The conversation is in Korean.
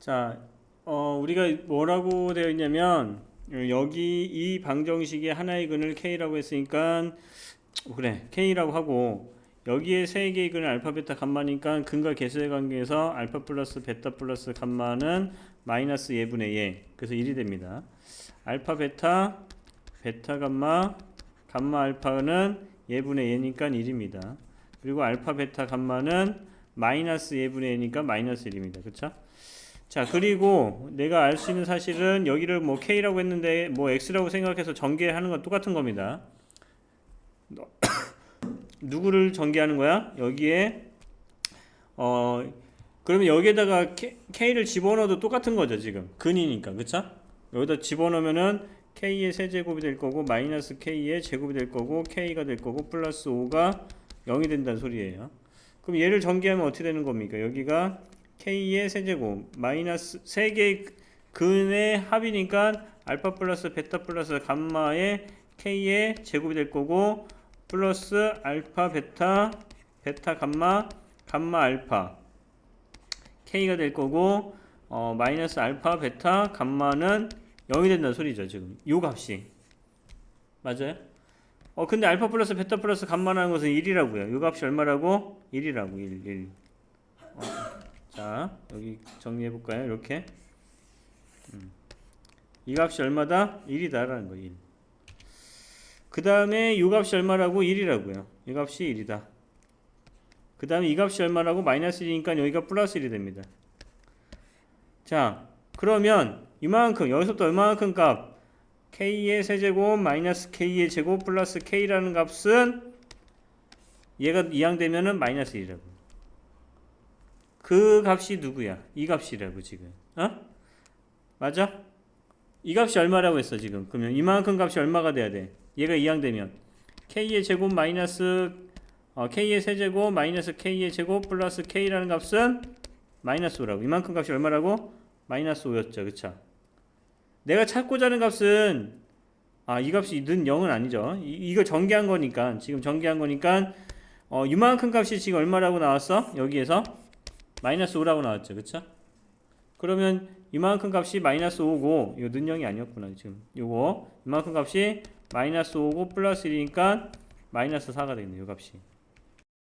자, 어, 우리가 뭐라고 되어 있냐면 여기 이 방정식의 하나의 근을 k라고 했으니까 그래 k라고 하고 여기에 세 개의 근은 알파 베타 감마니까 근과 개수의 관계에서 알파 플러스 베타 플러스 감마는 마이너스 예분의 예. 그래서 1이 됩니다. 알파 베타 베타 감마 감마 알파는 예분의 예니까 1입니다. 그리고 알파 베타 감마는 마이너스 예분의 예니까 마이너스 1입니다. 그쵸? 자 그리고 내가 알 수 있는 사실은 여기를 뭐 k라고 했는데 뭐 x라고 생각해서 전개하는 건 똑같은 겁니다 누구를 전개하는 거야? 여기에 어 그러면 여기에다가 K, K를 집어넣어도 똑같은 거죠 지금 근이니까 그쵸? 여기다 집어넣으면은 K의 세제곱이 될 거고 마이너스 K의 제곱이 될 거고 K가 될 거고 플러스 5가 0이 된다는 소리예요 그럼 얘를 전개하면 어떻게 되는 겁니까? 여기가 K의 세제곱 마이너스 3개의 근의 합이니까 알파 플러스 베타 플러스 감마의 K의 제곱이 될 거고 플러스 알파 베타 베타 감마 감마 알파 K가 될 거고 어, 마이너스 알파 베타 감마는 0이 된다는 소리죠 지금. 요 값이. 맞아요? 어 근데 알파 플러스 베타 플러스 감마라는 것은 1이라고요. 요 값이 얼마라고? 1이라고 1 1 어, 자 여기 정리해 볼까요 이렇게 음. 이 값이 얼마다? 1이다 라는 거예요 1. 그 다음에 이 값이 얼마라고? 1이라고요. 이 값이 1이다. 그 다음에 이 값이 얼마라고? 마이너스 1이니까 여기가 플러스 1이 됩니다. 자, 그러면 이만큼, 여기서부터 이만큼 값 k의 세제곱 마이너스 k의 제곱 플러스 k라는 값은 얘가 이항되면은 마이너스 1이라고. 그 값이 누구야? 이 값이라고 지금. 어? 맞아? 이 값이 얼마라고 했어 지금. 그러면 이만큼 값이 얼마가 돼야 돼? 얘가 이항되면 k의 제곱 마이너스 어, k의 세제곱 마이너스 k의 제곱 플러스 k라는 값은 마이너스 5라고 이만큼 값이 얼마라고? 마이너스 5였죠 그쵸 내가 찾고자 하는 값은 아 이 값이 는 0은 아니죠 이, 이거 전개한 거니까 지금 전개한 거니까 어, 이만큼 값이 지금 얼마라고 나왔어? 여기에서 마이너스 5라고 나왔죠. 그쵸? 그러면 이만큼 값이 마이너스 5고 이거 는 0이 아니었구나 지금. 요거. 이만큼 값이 마이너스 5고 플러스 1이니까 마이너스 4가 되겠네요 이 값이